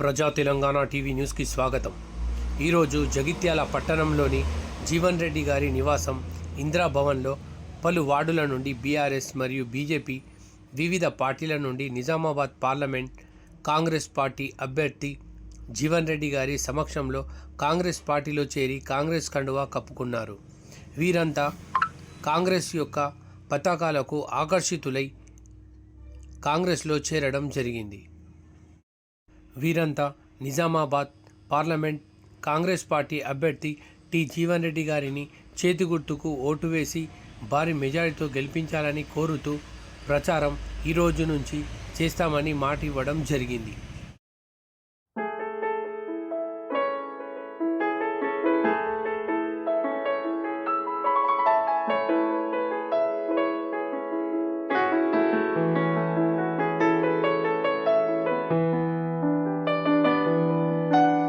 ప్రజా తెలంగాణ టీవీ న్యూస్కి స్వాగతం. ఈరోజు జగిత్యాల పట్టణంలోని జీవన్ రెడ్డి గారి నివాసం ఇందిరాభవన్లో పలు వార్డుల నుండి బీఆర్ఎస్ మరియు బీజేపీ వివిధ పార్టీల నుండి నిజామాబాద్ పార్లమెంట్ కాంగ్రెస్ పార్టీ అభ్యర్థి జీవన్ రెడ్డి గారి సమక్షంలో కాంగ్రెస్ పార్టీలో చేరి కాంగ్రెస్ కండువా కప్పుకున్నారు. వీరంతా కాంగ్రెస్ యొక్క పతాకాలకు ఆకర్షితులై కాంగ్రెస్లో చేరడం జరిగింది. వీరంతా నిజామాబాద్ పార్లమెంట్ కాంగ్రెస్ పార్టీ అభ్యర్థి టి జీవన్ రెడ్డి గారిని చేతిగుర్తుకు ఓటు వేసి భారీ మెజారిటీతో గెలిపించాలని కోరుతూ ప్రచారం ఈ రోజు నుంచి చేస్తామని మాట ఇవ్వడం జరిగింది.